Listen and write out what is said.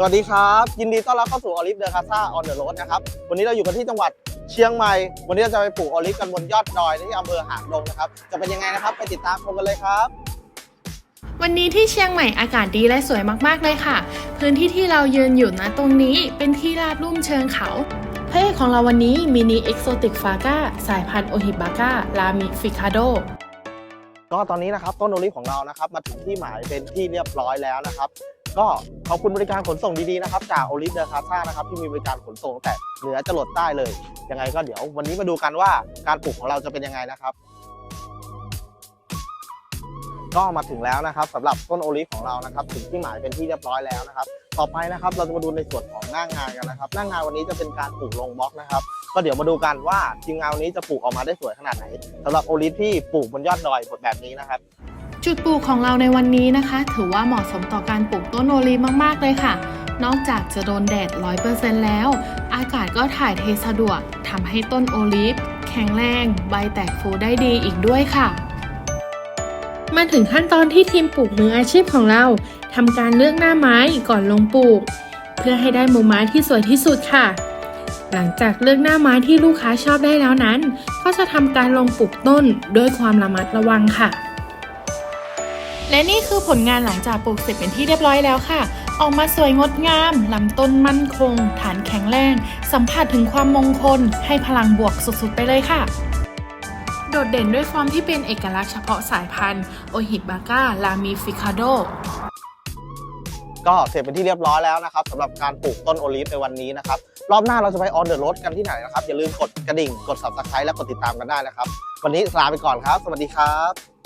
สวัสดีครับ ยินดีต้อนรับเข้าสู่ออลิฟเดอร์คาซ่าออนเดอะโรดนะครับ วันนี้เราอยู่กันที่จังหวัดเชียงใหม่ วันนี้เราจะไปปลูกออลิฟกันบนยอดดอยที่อำเภอหางดงนะครับ จะเป็นยังไงนะครับ ไปติดตามชมกันเลยครับ วันนี้ที่เชียงใหม่อากาศดีและสวยมากๆเลยค่ะ พื้นที่ที่เรายืนอยู่นะตรงนี้เป็นที่ราบลุ่มเชิงเขาพระเอกของเราวันนี้มินิเอ็กโซติกฟาก้าสายพันธุ์โอฮิบาก้าลามิฟิคาโดก็ตอนนี้นะครับต้นโอลิฟของเรานะครับมาถึงที่หมายเป็นที่เรียบร้อยแล้วนะครับ ก็ขอบคุณบริการขนส่งดีๆนะครับจากโอลิฟเดอร์คาซ่านะครับที่มีบริการขนส่งตั้งแต่เหนือจรดใต้เลยยังไงก็เดี๋ยววันนี้มาดูกันว่าการปลูกของเราจะเป็นยังไงนะครับ ก็มาถึงแล้วนะครับสำหรับต้นโอลิฟของเรานะครับถึงที่หมายเป็นที่เรียบร้อยแล้วนะครับ ต่อไปนะครับเราจะมาดูในส่วนของหน้างงานกันนะครับ หน้างงานวันนี้จะเป็นการปลูกลงบล็อกนะครับก็เดี๋ยวมาดูกันว่าทีมงานวันนี้จะปลูกออกมาได้สวยขนาดไหนสำหรับโอลิฟที่ปลูกบนยอดดอยแบบนี้นะครับ จุดปลูกของเราในวันนี้นะคะ ถือว่าเหมาะสมต่อการปลูกต้นโอลีฟมาก ๆ เลยค่ะ นอกจากจะโดนแดด 100%แล้ว อากาศก็ถ่ายเทสะดวกทำให้ต้นโอลีฟแข็งแรง ใบแตกฟูได้ดีอีกด้วยค่ะ มาถึงขั้นตอนที่ทีมปลูกมืออาชีพของเราทำการเลือกหน้าไม้ก่อนลงปลูก เพื่อให้ได้มุมไม้ที่สวยที่สุดค่ะ หลังจากเลือกหน้าไม้ที่ลูกค้าชอบได้แล้วนั้น ก็จะทำการลงปลูกต้นด้วยความระมัดระวังค่ะ และนี่คือผลงานหลังจากปลูกเสร็จเป็นที่เรียบร้อยแล้วค่ะ ออกมาสวยงดงาม ลำต้นมั่นคง ฐานแข็งแรง สัมผัสถึงความมงคล ให้พลังบวกสุดๆ ไปเลยค่ะ โดดเด่นด้วยฟอร์มที่เป็นเอกลักษณ์เฉพาะสายพันธุ์โอฮิบาก้าลามิฟิคาโดก็เสร็จเป็นที่เรียบร้อยแล้วนะครับสำหรับการปลูกต้นโอลิฟในวันนี้นะครับ รอบหน้าเราจะไปออนเดอะร d กันที่ไหนนะครับ อย่าลืมกดกระดิ่ง กด subscribe และกดติดตามกันได้นะครับ วันนี้ลาไปก่อนครับ สวัสดีครับ